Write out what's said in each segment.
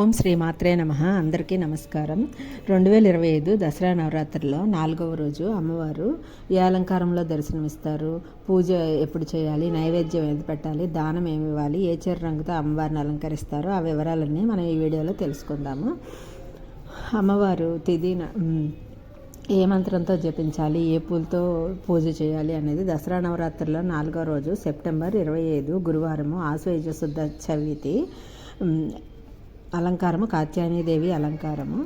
ఓం శ్రీ మాత్రే నమ. అందరికీ నమస్కారం. రెండు వేల ఇరవై ఐదు దసరా నవరాత్రిలో నాలుగవ రోజు అమ్మవారు ఏ అలంకారంలో దర్శనమిస్తారు? పూజ ఎప్పుడు చేయాలి? నైవేద్యం ఏది పెట్టాలి? దానం ఏమి ఇవ్వాలి? ఏ చీర రంగుతో అమ్మవారిని అలంకరిస్తారో ఆ వివరాలన్నీ మనం ఈ వీడియోలో తెలుసుకుందాము. అమ్మవారు తిది ఏ మంత్రంతో జపించాలి? ఏ పూలతో పూజ చేయాలి అనేది దసరా నవరాత్రిలో నాలుగో రోజు సెప్టెంబర్ ఇరవై ఐదు గురువారము ఆశ్వయుజ శుద్ధ చవితి. అలంకారము కాత్యాయనీదేవి అలంకారము.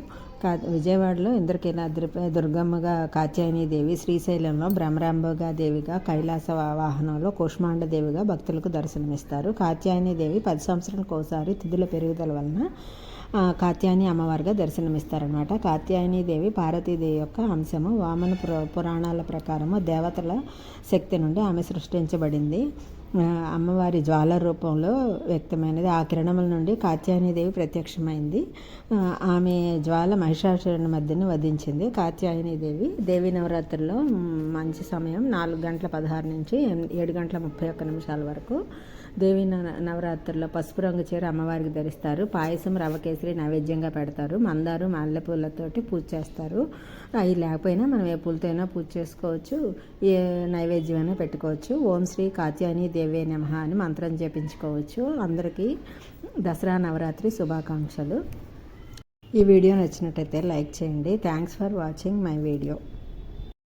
కా విజయవాడలో ఇంద్రకీలాద్రిపై దుర్గమ్మగా కాత్యాయనీదేవి శ్రీశైలంలో భ్రమరాంబగా దేవిగా కైలాస వాహనంలో కూష్మాండ దేవిగా భక్తులకు దర్శనమిస్తారు. కాత్యాయనీదేవి పది సంవత్సరాలకు ఒకసారి తిథుల పెరుగుదల వలన కాత్యాయని అమ్మవారిగా దర్శనమిస్తారనమాట కాత్యాయని దేవి పార్వతీదేవి యొక్క అంశము వామన పురాణాల ప్రకారము దేవతల శక్తి నుండి ఆమె సృష్టించబడింది. అమ్మవారి జ్వాల రూపంలో వ్యక్తమైనది. ఆ కిరణముల నుండి కాత్యాయనిదేవి ప్రత్యక్షమైంది. ఆమె జ్వాల మహిషాసురుని మధ్యన వధించింది. కాత్యాయనిదేవి దేవి నవరాత్రుల్లో మంచి సమయం నాలుగు గంటల పదహారు నుంచి ఏడు గంటల ముప్పై ఒక్క నిమిషాల వరకు దేవి నవ- నవరాత్రుల్లో పసుపు రంగు చీర అమ్మవారికి ధరిస్తారు. పాయసం రవకేసరి నైవేద్యంగా పెడతారు. మందారు మల్లెపూలతోటి పూజ చేస్తారు. అవి లేకపోయినా మనం ఏ పూలతో అయినా పూజ చేసుకోవచ్చు. ఏ నైవేద్యమైనా పెట్టుకోవచ్చు. ఓం శ్రీ కాత్యాయని దేవే నమ అని మంత్రం జపించుకోవచ్చు. అందరికీ దసరా నవరాత్రి శుభాకాంక్షలు. ఈ వీడియో నచ్చినట్టయితే లైక్ చేయండి. Thanks for watching my video